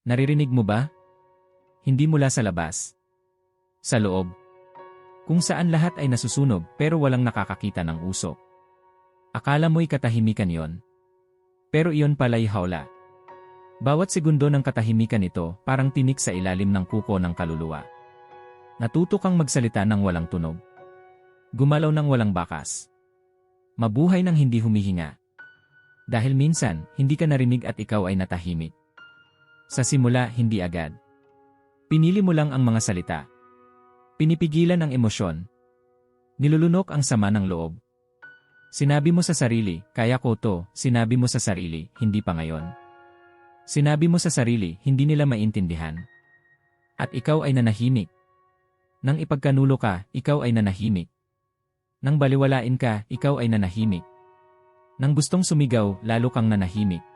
Naririnig mo ba? Hindi mula sa labas. Sa loob. Kung saan lahat ay nasusunog pero walang nakakakita ng usok. Akala mo'y katahimikan yon. Pero iyon pala'y hawla. Bawat segundo ng katahimikan ito parang tinik sa ilalim ng kuko ng kaluluwa. Natuto kang magsalita ng walang tunog. Gumalaw ng walang bakas. Mabuhay ng hindi humihinga. Dahil minsan, hindi ka narinig at ikaw ay natahimik. Sa simula, hindi agad. Pinili mo lang ang mga salita. Pinipigilan ang emosyon. Nilulunok ang sama ng loob. Sinabi mo sa sarili, kaya ko to, sinabi mo sa sarili, hindi pa ngayon. Sinabi mo sa sarili, hindi nila maintindihan. At ikaw ay nanahimik. Nang ipagkanulo ka, ikaw ay nanahimik. Nang baliwalain ka, ikaw ay nanahimik. Nang gustong sumigaw, lalo kang nanahimik.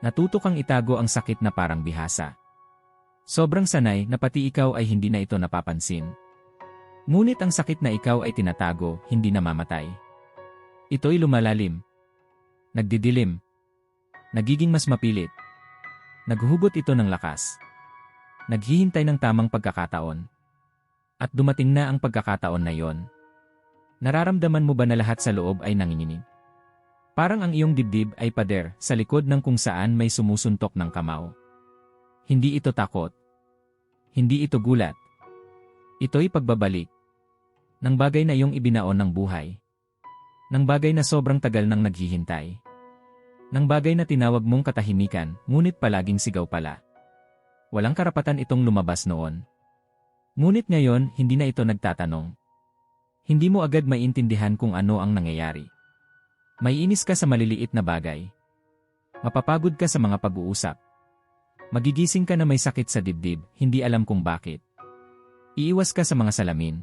Natuto kang itago ang sakit na parang bihasa. Sobrang sanay na pati ikaw ay hindi na ito napapansin. Ngunit ang sakit na ikaw ay tinatago, hindi namamatay. Ito'y lumalalim. Nagdidilim. Nagiging mas mapilit. Naghuhugot ito ng lakas. Naghihintay ng tamang pagkakataon. At dumating na ang pagkakataon na yon. Nararamdaman mo ba na lahat sa loob ay nanginginig? Parang ang iyong dibdib ay pader sa likod ng kung saan may sumusuntok ng kamao. Hindi ito takot. Hindi ito gulat. Ito'y pagbabalik. Nang bagay na iyong ibinaon ng buhay. Nang bagay na sobrang tagal nang naghihintay. Nang bagay na tinawag mong katahimikan, ngunit palaging sigaw pala. Walang karapatan itong lumabas noon. Ngunit ngayon, hindi na ito nagtatanong. Hindi mo agad maintindihan kung ano ang nangyayari. May inis ka sa maliliit na bagay. Mapapagod ka sa mga pag-uusap. Magigising ka na may sakit sa dibdib, hindi alam kung bakit. Iiwas ka sa mga salamin.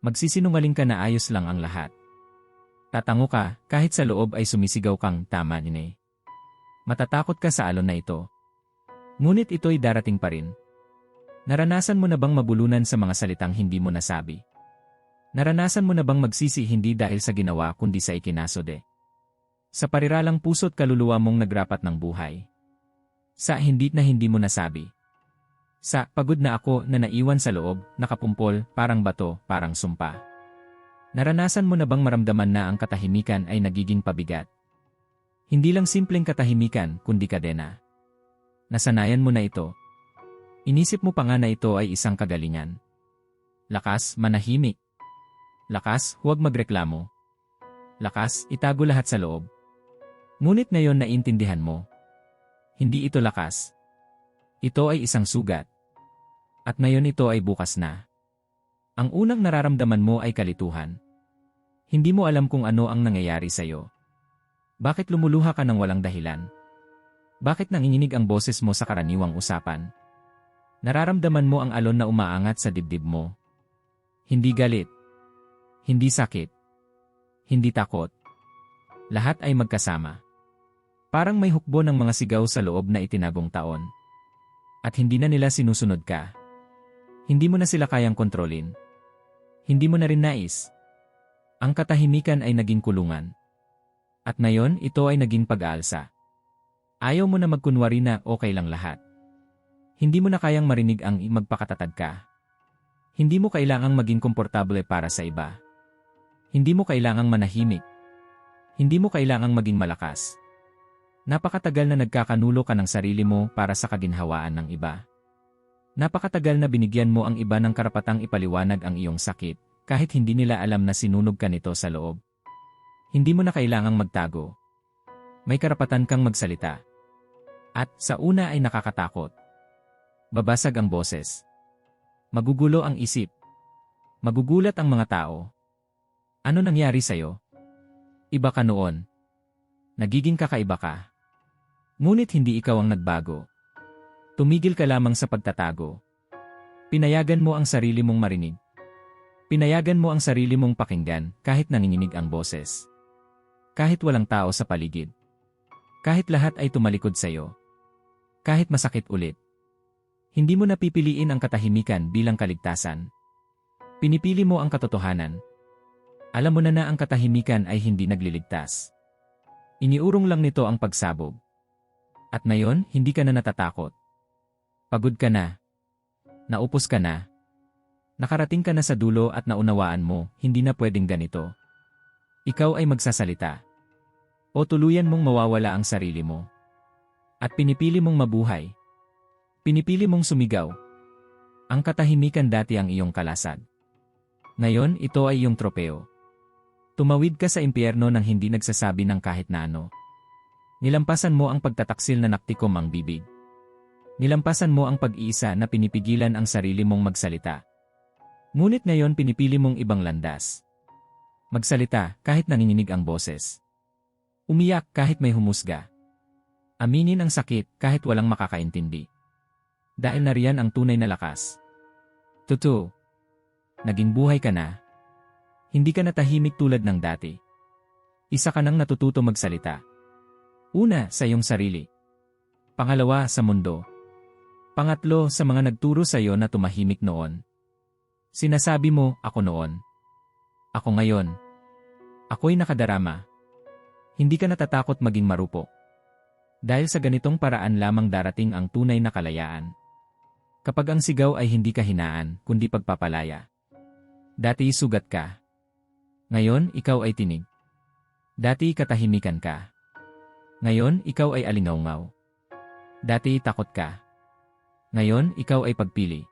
Magsisinungaling ka na ayos lang ang lahat. Tatango ka, kahit sa loob ay sumisigaw kang tama nine. Matatakot ka sa alon na ito. Ngunit ito'y darating pa rin. Naranasan mo na bang mabulunan sa mga salitang hindi mo nasabi? Naranasan mo na bang magsisi hindi dahil sa ginawa kundi sa ikinasode? Sa pariralang puso't kaluluwa mong nagrapat ng buhay. Sa hindi na hindi mo nasabi. Sa pagod na ako na naiwan sa loob, nakapumpol, parang bato, parang sumpa. Naranasan mo na bang maramdaman na ang katahimikan ay nagiging pabigat? Hindi lang simpleng katahimikan, kundi kadena. Nasanayan mo na ito. Inisip mo pa nga na ito ay isang kagalingan. Lakas, manahimik. Lakas, huwag magreklamo. Lakas, itago lahat sa loob. Ngunit ngayon naintindihan mo. Hindi ito lakas. Ito ay isang sugat. At ngayon ito ay bukas na. Ang unang nararamdaman mo ay kalituhan. Hindi mo alam kung ano ang nangyayari sa'yo. Bakit lumuluha ka ng walang dahilan? Bakit nanginginig ang boses mo sa karaniwang usapan? Nararamdaman mo ang alon na umaangat sa dibdib mo. Hindi galit, hindi sakit. Hindi takot. Lahat ay magkasama. Parang may hukbo ng mga sigaw sa loob na itinagong taon. At hindi na nila sinusunod ka. Hindi mo na sila kayang kontrolin. Hindi mo na rin nais. Ang katahimikan ay naging kulungan. At ngayon, ito ay naging pag-aalsa. Ayaw mo na magkunwari na okay lang lahat. Hindi mo na kayang marinig ang magpakatatag ka. Hindi mo kailangang maging komportable para sa iba. Hindi mo kailangang manahimik. Hindi mo kailangang maging malakas. Napakatagal na nagkakanulo ka ng sarili mo para sa kaginhawaan ng iba. Napakatagal na binigyan mo ang iba ng karapatang ipaliwanag ang iyong sakit, kahit hindi nila alam na sinunog ka nito sa loob. Hindi mo na kailangang magtago. May karapatan kang magsalita. At sa una ay nakakatakot. Babasag ang boses. Magugulo ang isip. Magugulat ang mga tao. Ano nangyari sa'yo? Iba ka noon. Nagiging kakaiba ka. Ngunit hindi ikaw ang nagbago. Tumigil ka lamang sa pagtatago. Pinayagan mo ang sarili mong marinig. Pinayagan mo ang sarili mong pakinggan kahit nanginginig ang boses. Kahit walang tao sa paligid. Kahit lahat ay tumalikod sa iyo. Kahit masakit ulit. Hindi mo napipiliin ang katahimikan bilang kaligtasan. Pinipili mo ang katotohanan alam mo na na ang katahimikan ay hindi nagliligtas. Iniurong lang nito ang pagsabog. At ngayon, hindi ka na natatakot. Pagod ka na. Naupos ka na. Nakarating ka na sa dulo at naunawaan mo, hindi na pwedeng ganito. Ikaw ay magsasalita. O tuluyan mong mawawala ang sarili mo. At pinipili mong mabuhay. Pinipili mong sumigaw. Ang katahimikan dati ang iyong kalasag. Ngayon, ito ay iyong tropeo. Tumawid ka sa impyerno nang hindi nagsasabi ng kahit na ano. Nilampasan mo ang pagtataksil na naktikom ang bibig. Nilampasan mo ang pag-iisa na pinipigilan ang sarili mong magsalita. Ngunit ngayon pinipili mong ibang landas. Magsalita kahit nanginginig ang boses. Umiyak kahit may humusga. Aminin ang sakit kahit walang makakaintindi. Dahil nariyan ang tunay na lakas. Totoo. Naging buhay ka na. Hindi ka natahimik tulad ng dati. Isa ka nang natututo magsalita. Una, sa iyong sarili. Pangalawa, sa mundo. Pangatlo, sa mga nagturo sa iyo na tumahimik noon. Sinasabi mo, ako noon. Ako ngayon. Ako'y nakadarama. Hindi ka natatakot maging marupo. Dahil sa ganitong paraan lamang darating ang tunay na kalayaan. Kapag ang sigaw ay hindi kahinaan, kundi pagpapalaya. Dati sugat ka. Ngayon, ikaw ay tinig. Dati katahimikan ka. Ngayon, ikaw ay alingaungaw. Dati takot ka. Ngayon, ikaw ay pagpili.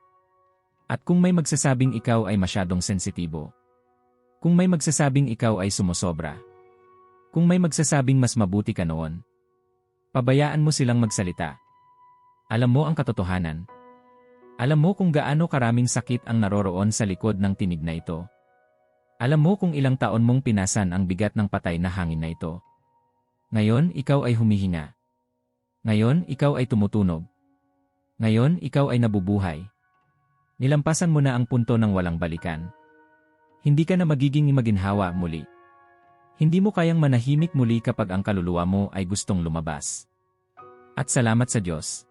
At kung may magsasabing ikaw ay masyadong sensitibo. Kung may magsasabing ikaw ay sumusobra. Kung may magsasabing mas mabuti ka noon. Pabayaan mo silang magsalita. Alam mo ang katotohanan. Alam mo kung gaano karaming sakit ang naroroon sa likod ng tinig na ito. Alam mo kung ilang taon mong pinasan ang bigat ng patay na hangin na ito. Ngayon, ikaw ay humihinga. Ngayon, ikaw ay tumutunog. Ngayon, ikaw ay nabubuhay. Nilampasan mo na ang punto ng walang balikan. Hindi ka na magiging maginhawa muli. Hindi mo kayang manahimik muli kapag ang kaluluwa mo ay gustong lumabas. At salamat sa Diyos.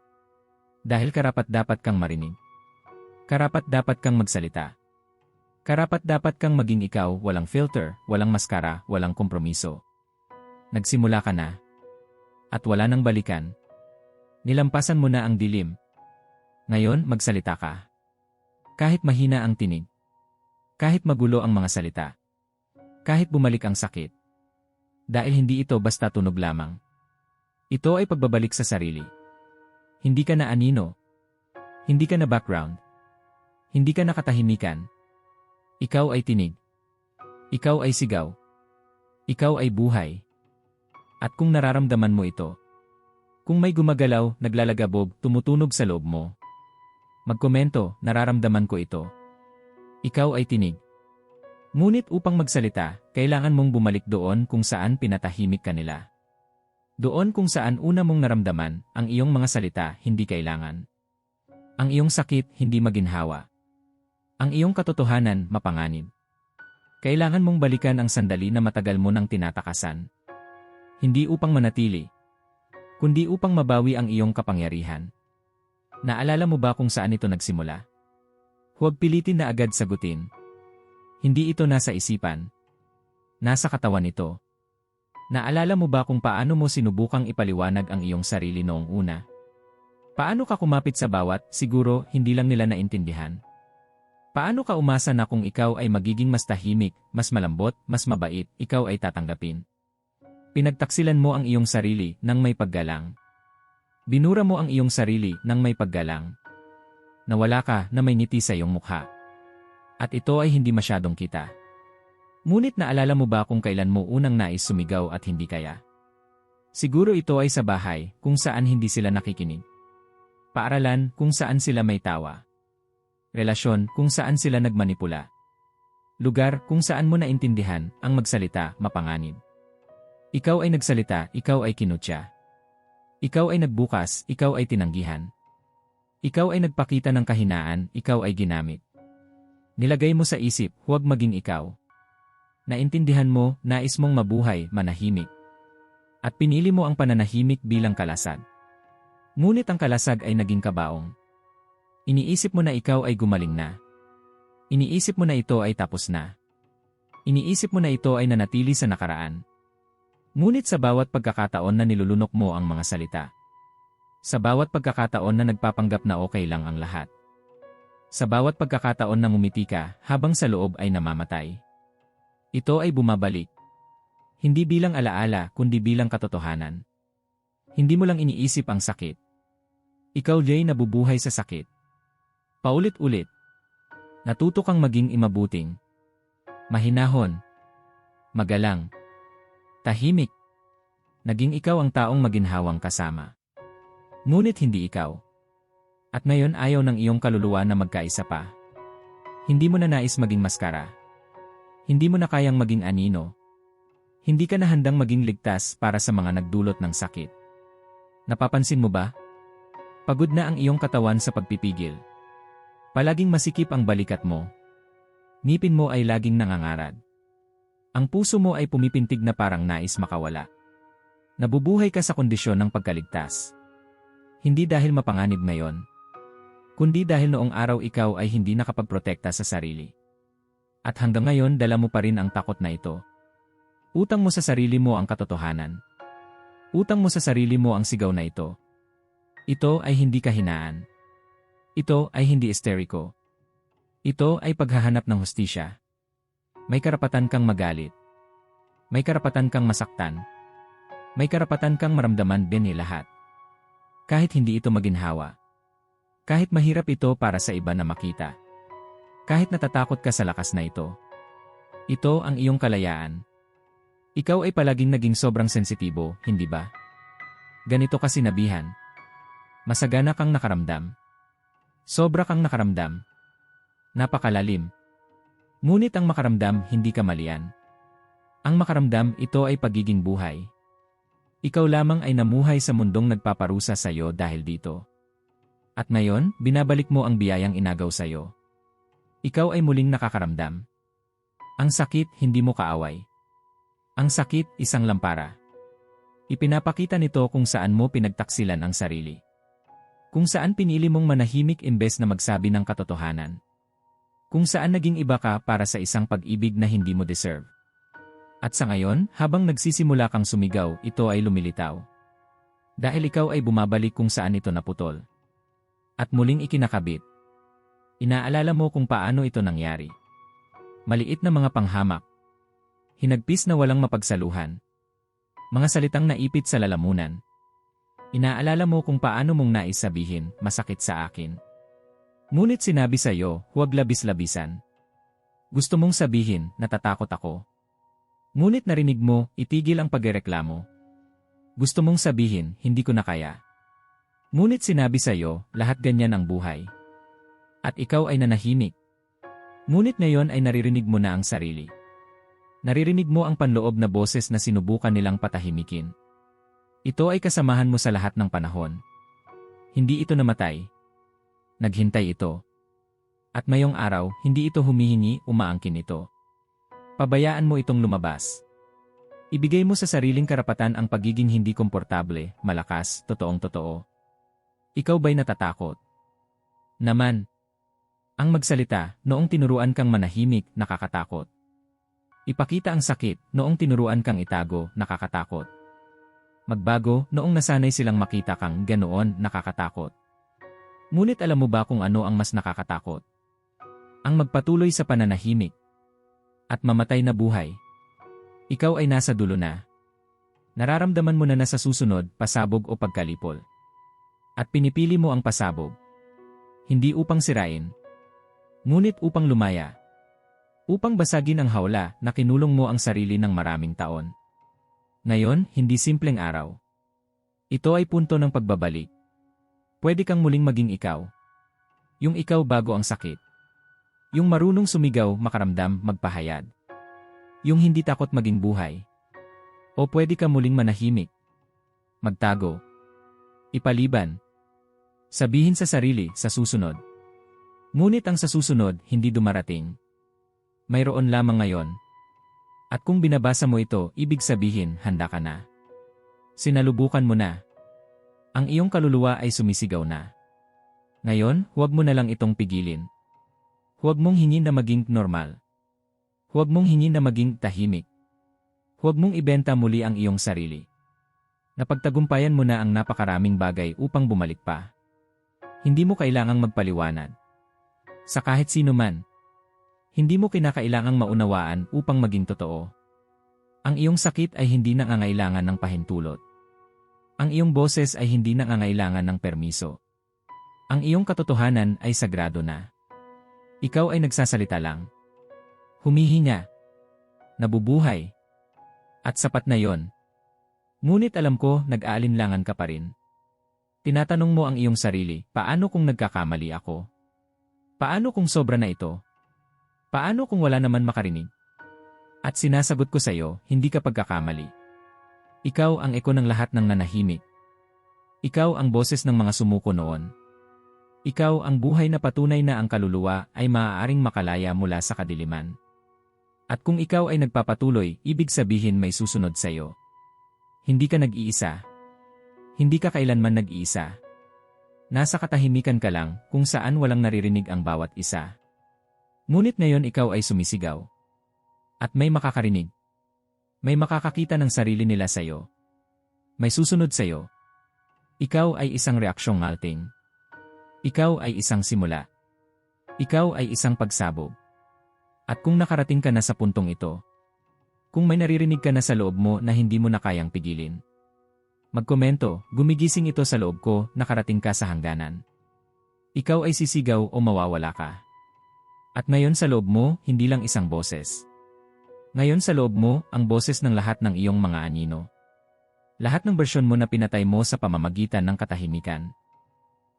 Dahil karapat dapat kang marinig. Karapat dapat kang magsalita. Karapat dapat kang maging ikaw, walang filter, walang maskara, walang kompromiso. Nagsimula ka na. At wala nang balikan. Nilampasan mo na ang dilim. Ngayon, magsalita ka. Kahit mahina ang tinig. Kahit magulo ang mga salita. Kahit bumalik ang sakit. Dahil hindi ito basta tunog lamang. Ito ay pagbabalik sa sarili. Hindi ka na anino. Hindi ka na background. Hindi ka nakatahimikan. Ikaw ay tinig. Ikaw ay sigaw. Ikaw ay buhay. At kung nararamdaman mo ito, kung may gumagalaw, naglalagabog, tumutunog sa loob mo, magkomento, nararamdaman ko ito. Ikaw ay tinig. Ngunit upang magsalita, kailangan mong bumalik doon kung saan pinatahimik ka nila. Doon kung saan una mong naramdaman, ang iyong mga salita hindi kailangan. Ang iyong sakit hindi maginhawa. Ang iyong katotohanan mapanganib. Kailangan mong balikan ang sandali na matagal mo nang tinatakasan. Hindi upang manatili, kundi upang mabawi ang iyong kapangyarihan. Naalala mo ba kung saan ito nagsimula? Huwag pilitin na agad sagutin. Hindi ito nasa isipan. Nasa katawan ito. Naalala mo ba kung paano mo sinubukang ipaliwanag ang iyong sarili noong una? Paano ka kumapit sa bawat, siguro, hindi lang nila naintindihan? Paano ka umasa na kung ikaw ay magiging mas tahimik, mas malambot, mas mabait, ikaw ay tatanggapin? Pinagtaksilan mo ang iyong sarili nang may paggalang. Binura mo ang iyong sarili nang may paggalang. Nawala ka na may ngiti sa iyong mukha. At ito ay hindi masyadong kita. Ngunit naalala mo ba kung kailan mo unang nais sumigaw at hindi kaya? Siguro ito ay sa bahay kung saan hindi sila nakikinig. Paaralan kung saan sila may tawa relasyon kung saan sila nagmanipula. Lugar kung saan mo naintindihan ang magsalita, mapanganib. Ikaw ay nagsalita, ikaw ay kinutya. Ikaw ay nagbukas, ikaw ay tinanggihan. Ikaw ay nagpakita ng kahinaan, ikaw ay ginamit. Nilagay mo sa isip, huwag maging ikaw. Naintindihan mo, nais mong mabuhay, manahimik. At pinili mo ang pananahimik bilang kalasag. Ngunit ang kalasag ay naging kabaong. Iniisip mo na ikaw ay gumaling na. Iniisip mo na ito ay tapos na. Iniisip mo na ito ay nanatili sa nakaraan. Ngunit sa bawat pagkakataon na nilulunok mo ang mga salita, Sa bawat pagkakataon na nagpapanggap na okay lang ang lahat. Sa bawat pagkakataon na ngumiti ka habang sa loob ay namamatay. Ito ay bumabalik. Hindi bilang alaala kundi bilang katotohanan. Hindi mo lang iniisip ang sakit. Ikaw Jay nabubuhay sa sakit. Paulit-ulit. Natuto kang maging imabuting. Mahinahon. Magalang. Tahimik. Naging ikaw ang taong maginhawang kasama. Ngunit hindi ikaw. At ngayon ayaw ng iyong kaluluwa na magkaisa pa. Hindi mo na nais maging maskara. Hindi mo na kayang maging anino. Hindi ka na handang maging ligtas para sa mga nagdulot ng sakit. Napapansin mo ba? Pagod na ang iyong katawan sa pagpipigil. Palaging masikip ang balikat mo. Ngipin mo ay laging nangangarad. Ang puso mo ay pumipintig na parang nais makawala. Nabubuhay ka sa kondisyon ng pagkaligtas. Hindi dahil mapanganib ngayon, kundi dahil noong araw ikaw ay hindi nakapagprotekta sa sarili. At hanggang ngayon dala mo pa rin ang takot na ito. Utang mo sa sarili mo ang katotohanan. Utang mo sa sarili mo ang sigaw na ito. Ito ay hindi kahinaan. Ito ay hindi esteriko. Ito ay paghahanap ng hustisya. May karapatan kang magalit. May karapatan kang masaktan. May karapatan kang maramdaman din ni lahat. Kahit hindi ito maginhawa. Kahit mahirap ito para sa iba na makita. Kahit natatakot ka sa lakas na ito. Ito ang iyong kalayaan. Ikaw ay palaging naging sobrang sensitibo, hindi ba? Ganito ka sinabihan. Masagana kang nakaramdam. Sobra kang nakaramdam. Napakalalim. Ngunit ang makaramdam hindi kamalian. Ang makaramdam ito ay pagiging buhay. Ikaw lamang ay namuhay sa mundong nagpaparusa sa iyo dahil dito. At ngayon, binabalik mo ang biyayang inagaw sa iyo. Ikaw ay muling nakakaramdam. Ang sakit, hindi mo kaaway. Ang sakit, isang lampara. Ipinapakita nito kung saan mo pinagtaksilan ang sarili. Kung saan pinili mong manahimik imbes na magsabi ng katotohanan. Kung saan naging iba ka para sa isang pag-ibig na hindi mo deserve. At sa ngayon, habang nagsisimula kang sumigaw, ito ay lumilitaw. Dahil ikaw ay bumabalik kung saan ito naputol at muling ikinakabit. Inaalala mo kung paano ito nangyari. Maliit na mga panghamak. Hinagpis na walang mapagsaluhan. Mga salitang naipit sa lalamunan. Inaalala mo kung paano mong nais sabihin, masakit sa akin. Ngunit sinabi sa iyo, huwag labis-labisan. Gusto mong sabihin, natatakot ako. Ngunit narinig mo, itigil ang pagreklamo. Gusto mong sabihin, hindi ko na kaya. Ngunit sinabi sa iyo, lahat ganyan ang buhay. At ikaw ay nanahimik. Ngunit ngayon ay naririnig mo na ang sarili. Naririnig mo ang panloob na boses na sinubukan nilang patahimikin. Ito ay kasamahan mo sa lahat ng panahon. Hindi ito namatay. Naghintay ito. At mayong araw, hindi ito humihingi, umaangkin ito. Pabayaan mo itong lumabas. Ibigay mo sa sariling karapatan ang pagiging hindi komportable, malakas, totoong totoo. Ikaw ba'y natatakot? Naman. Ang magsalita, noong tinuruan kang manahimik, nakakatakot. Ipakita ang sakit, noong tinuruan kang itago, nakakatakot. Magbago, noong nasanay silang makita kang ganoon, nakakatakot. Ngunit alam mo ba kung ano ang mas nakakatakot? Ang magpatuloy sa pananahimik. At mamatay na buhay. Ikaw ay nasa dulo na. Nararamdaman mo na na sa susunod, pasabog o pagkalipol. At pinipili mo ang pasabog. Hindi upang sirain. Ngunit upang lumaya. Upang basagin ang hawla na kinulong mo ang sarili ng maraming taon. Ngayon, hindi simpleng araw. Ito ay punto ng pagbabalik. Pwede kang muling maging ikaw. Yung ikaw bago ang sakit. Yung marunong sumigaw, makaramdam, magpahayad. Yung hindi takot maging buhay. O pwede ka muling manahimik. Magtago. Ipaliban. Sabihin sa sarili, sa susunod. Ngunit ang sa susunod, hindi dumarating. Mayroon lamang ngayon. At kung binabasa mo ito, ibig sabihin, handa ka na. Sinalubukan mo na. Ang iyong kaluluwa ay sumisigaw na. Ngayon, huwag mo na lang itong pigilin. Huwag mong hingin na maging normal. Huwag mong hingin na maging tahimik. Huwag mong ibenta muli ang iyong sarili. Napagtagumpayan mo na ang napakaraming bagay upang bumalik pa. Hindi mo kailangang magpaliwanag. Sa kahit sino man. Hindi mo kinakailangang maunawaan upang maging totoo. Ang iyong sakit ay hindi nangangailangan ng pahintulot. Ang iyong boses ay hindi nangangailangan ng permiso. Ang iyong katotohanan ay sagrado na. Ikaw ay nagsasalita lang. Humihinga. Nabubuhay. At sapat na yon. Ngunit alam ko, nag-aalinlangan ka pa rin. Tinatanong mo ang iyong sarili, paano kung nagkakamali ako? Paano kung sobra na ito? Paano kung wala naman makarinig? At sinasagot ko sa iyo, hindi ka pagkakamali. Ikaw ang eko ng lahat ng nanahimik. Ikaw ang boses ng mga sumuko noon. Ikaw ang buhay na patunay na ang kaluluwa ay maaaring makalaya mula sa kadiliman. At kung ikaw ay nagpapatuloy, ibig sabihin may susunod sa iyo. Hindi ka nag-iisa. Hindi ka kailanman nag-iisa. Nasa katahimikan ka lang kung saan walang naririnig ang bawat isa. Ngunit ngayon ikaw ay sumisigaw. At may makakarinig. May makakakita ng sarili nila sa iyo. May susunod sa iyo. Ikaw ay isang reaksyong ngalting. Ikaw ay isang simula. Ikaw ay isang pagsabog. At kung nakarating ka na sa puntong ito, kung may naririnig ka na sa loob mo na hindi mo na kayang pigilin, magkomento, gumigising ito sa loob ko, nakarating ka sa hangganan. Ikaw ay sisigaw o mawawala ka. At ngayon sa loob mo, hindi lang isang boses. Ngayon sa loob mo, ang boses ng lahat ng iyong mga anino. Lahat ng bersyon mo na pinatay mo sa pamamagitan ng katahimikan.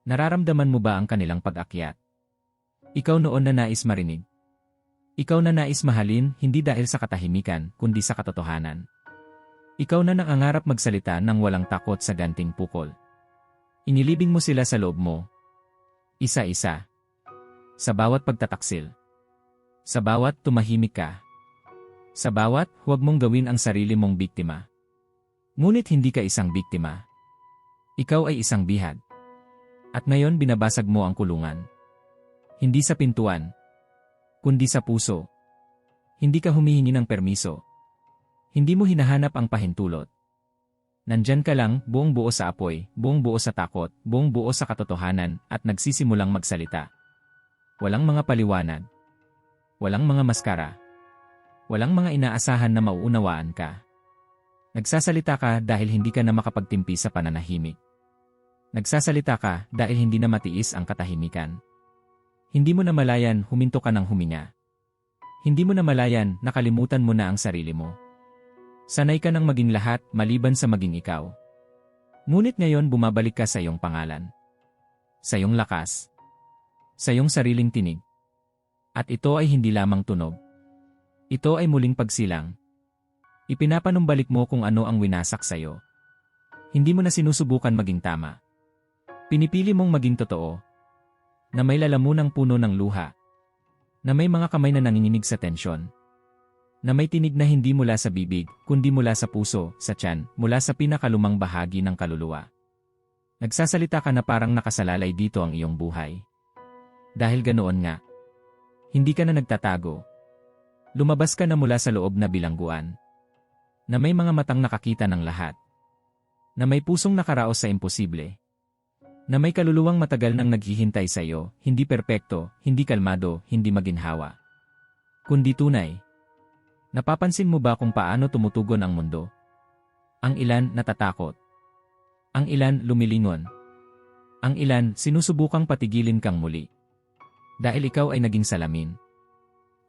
Nararamdaman mo ba ang kanilang pag-akyat? Ikaw noon na nais marinig. Ikaw na nais mahalin hindi dahil sa katahimikan, kundi sa katotohanan. Ikaw na nangangarap magsalita ng walang takot sa ganting pukol. Inilibing mo sila sa loob mo. Isa-isa. Sa bawat pagtataksil. Sa bawat tumahimik ka. Sa bawat, huwag mong gawin ang sarili mong biktima. Ngunit hindi ka isang biktima. Ikaw ay isang bihag. At ngayon binabasag mo ang kulungan. Hindi sa pintuan, kundi sa puso. Hindi ka humihingi ng permiso. Hindi mo hinahanap ang pahintulot. Nandyan ka lang, buong buo sa apoy, buong buo sa takot, buong buo sa katotohanan, at nagsisimulang magsalita. Walang mga paliwanag. Walang mga maskara. Walang mga inaasahan na mauunawaan ka. Nagsasalita ka dahil hindi ka na makapagtimpi sa pananahimik. Nagsasalita ka dahil hindi na matiis ang katahimikan. Hindi mo na malayan huminto ka ng huminga. Hindi mo na malayan nakalimutan mo na ang sarili mo. Sanay ka ng maging lahat maliban sa maging ikaw. Ngunit ngayon bumabalik ka sa iyong pangalan. Sa iyong lakas. Sa iyong sariling tinig. At ito ay hindi lamang tunog. Ito ay muling pagsilang. Ipinapanumbalik mo kung ano ang winasak sa iyo. Hindi mo na sinusubukan maging tama. Pinipili mong maging totoo. Na may lalamunang puno ng luha. Na may mga kamay na nanginginig sa tensyon. Na may tinig na hindi mula sa bibig, kundi mula sa puso, sa tiyan, mula sa pinakalumang bahagi ng kaluluwa. Nagsasalita ka na parang nakasalalay dito ang iyong buhay. Dahil ganoon nga. Hindi ka na nagtatago, Lumabas ka na mula sa loob na bilangguan. Na may mga matang nakakita ng lahat. Na may pusong nakaraos sa imposible. Na may kaluluwang matagal nang naghihintay sa iyo, hindi perpekto, hindi kalmado, hindi maginhawa. Kundi tunay. Napapansin mo ba kung paano tumutugon ang mundo? Ang ilan natatakot. Ang ilan lumilingon. Ang ilan sinusubukang patigilin kang muli. Dahil ikaw ay naging salamin.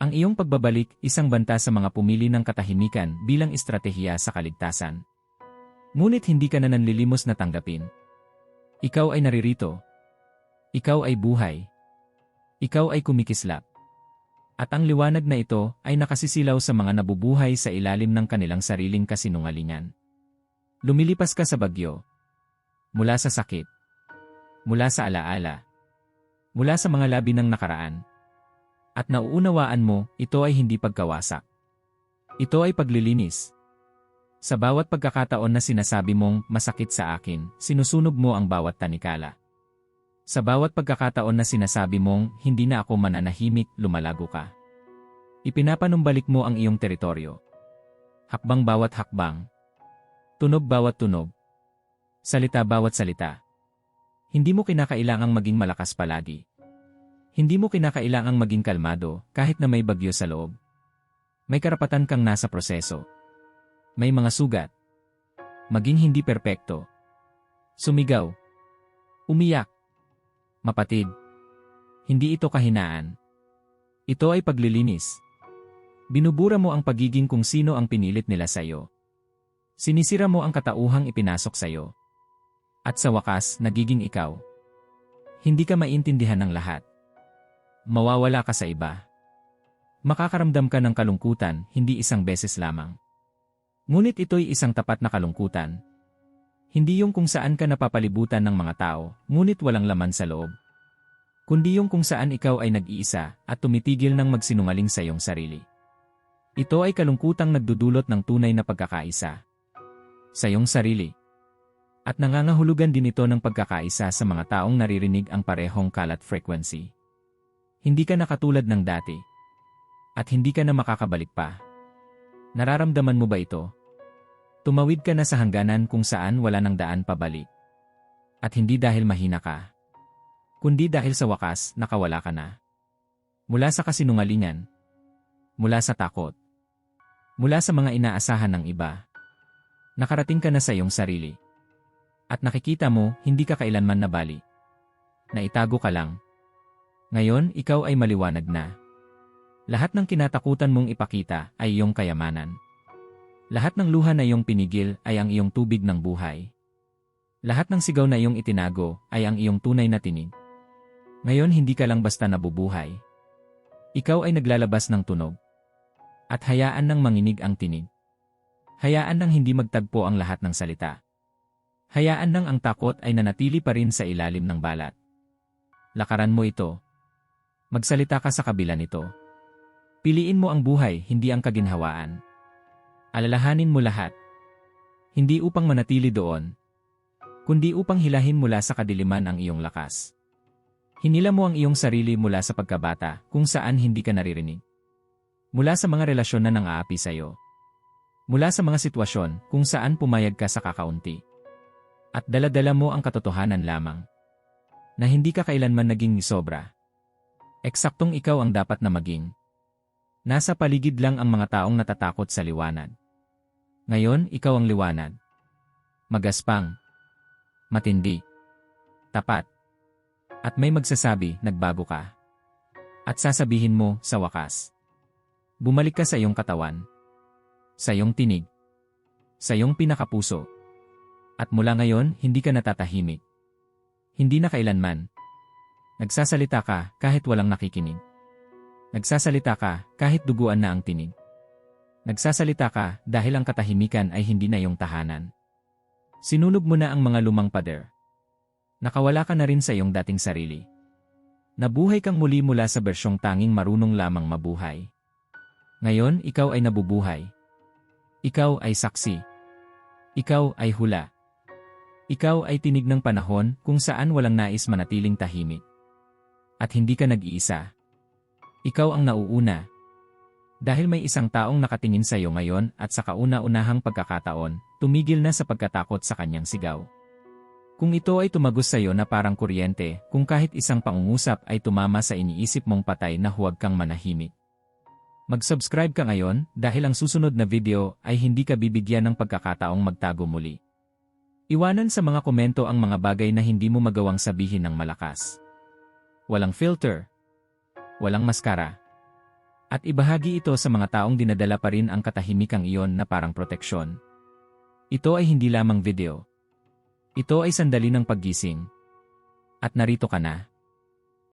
Ang iyong pagbabalik, isang banta sa mga pumili ng katahimikan bilang estratehiya sa kaligtasan. Ngunit hindi ka na nanlilimos na tanggapin. Ikaw ay naririto. Ikaw ay buhay. Ikaw ay kumikislap. At ang liwanag na ito ay nakasisilaw sa mga nabubuhay sa ilalim ng kanilang sariling kasinungalingan. Lumilipas ka sa bagyo. Mula sa sakit. Mula sa alaala. Mula sa mga labi ng nakaraan at nauunawaan mo, ito ay hindi pagkawasak. Ito ay paglilinis. Sa bawat pagkakataon na sinasabi mong masakit sa akin, sinusunog mo ang bawat tanikala. Sa bawat pagkakataon na sinasabi mong hindi na ako mananahimik, lumalago ka. Ipinapanumbalik mo ang iyong teritoryo. Hakbang bawat hakbang. Tunog bawat tunog. Salita bawat salita. Hindi mo kinakailangang maging malakas palagi. Hindi mo kinakailangang maging kalmado kahit na may bagyo sa loob. May karapatan kang nasa proseso. May mga sugat. Maging hindi perpekto. Sumigaw. Umiyak. Mapatid. Hindi ito kahinaan. Ito ay paglilinis. Binubura mo ang pagiging kung sino ang pinilit nila sa'yo. Sinisira mo ang katauhang ipinasok sa'yo. At sa wakas, nagiging ikaw. Hindi ka maintindihan ng lahat. Mawawala ka sa iba. Makakaramdam ka ng kalungkutan, hindi isang beses lamang. Ngunit ito'y isang tapat na kalungkutan. Hindi yung kung saan ka napapalibutan ng mga tao, ngunit walang laman sa loob. Kundi yung kung saan ikaw ay nag-iisa at tumitigil ng magsinungaling sa iyong sarili. Ito ay kalungkutang nagdudulot ng tunay na pagkakaisa. Sa iyong sarili. At nangangahulugan din ito ng pagkakaisa sa mga taong naririnig ang parehong kalat frequency. Hindi ka na katulad ng dati at hindi ka na makakabalik pa. Nararamdaman mo ba ito? Tumawid ka na sa hangganan kung saan wala nang daan pabalik. At hindi dahil mahina ka. Kundi dahil sa wakas, nakawala ka na. Mula sa kasinungalingan. Mula sa takot. Mula sa mga inaasahan ng iba. Nakarating ka na sa iyong sarili. At nakikita mo, hindi ka kailanman nabali. Naitago ka lang. Ngayon, ikaw ay maliwanag na. Lahat ng kinatakutan mong ipakita ay iyong kayamanan. Lahat ng luha na iyong pinigil ay ang iyong tubig ng buhay. Lahat ng sigaw na iyong itinago ay ang iyong tunay na tinig. Ngayon hindi ka lang basta nabubuhay. Ikaw ay naglalabas ng tunog. At hayaan ng manginig ang tinig. Hayaan ng hindi magtagpo ang lahat ng salita. Hayaan ng ang takot ay nanatili pa rin sa ilalim ng balat. Lakaran mo ito. Magsalita ka sa kabila nito. Piliin mo ang buhay, hindi ang kaginhawaan. Alalahanin mo lahat. Hindi upang manatili doon, kundi upang hilahin mula sa kadiliman ang iyong lakas. Hinila mo ang iyong sarili mula sa pagkabata kung saan hindi ka naririnig. Mula sa mga relasyon na nang-aapi sa iyo. Mula sa mga sitwasyon kung saan pumayag ka sa kakaunti. At daladala mo ang katotohanan lamang. Na hindi ka kailanman naging sobra. Eksaktong ikaw ang dapat na maging. Nasa paligid lang ang mga taong natatakot sa liwanag. Ngayon, ikaw ang liwanag. Magaspang. Matindi. Tapat. At may magsasabi, nagbago ka. At sasabihin mo, sa wakas. Bumalik ka sa iyong katawan. Sa iyong tinig. Sa iyong pinakapuso. At mula ngayon, hindi ka natatahimik. Hindi na kailanman. Nagsasalita ka kahit walang nakikinig. Nagsasalita ka kahit duguan na ang tinig. Nagsasalita ka dahil ang katahimikan ay hindi na iyong tahanan. Sinunog mo na ang mga lumang pader. Nakawala ka na rin sa iyong dating sarili. Nabuhay kang muli mula sa bersyong tanging marunong lamang mabuhay. Ngayon, ikaw ay nabubuhay. Ikaw ay saksi. Ikaw ay hula. Ikaw ay tinig ng panahon kung saan walang nais manatiling tahimik. At hindi ka nag-iisa. Ikaw ang nauuna. Dahil may isang taong nakatingin sa iyo ngayon at sa kauna-unahang pagkakataon, tumigil na sa pagkatakot sa kanyang sigaw. Kung ito ay tumagos sa iyo na parang kuryente, kung kahit isang pangungusap ay tumama sa iniisip mong patay na huwag kang manahimik. Mag-subscribe ka ngayon dahil ang susunod na video ay hindi ka bibigyan ng pagkakataong magtago muli. Iwanan sa mga komento ang mga bagay na hindi mo magawang sabihin ng malakas. Walang filter, walang maskara. At ibahagi ito sa mga taong dinadala pa rin ang katahimikang iyon na parang proteksyon. Ito ay hindi lamang video. Ito ay sandali ng paggising. At narito ka na.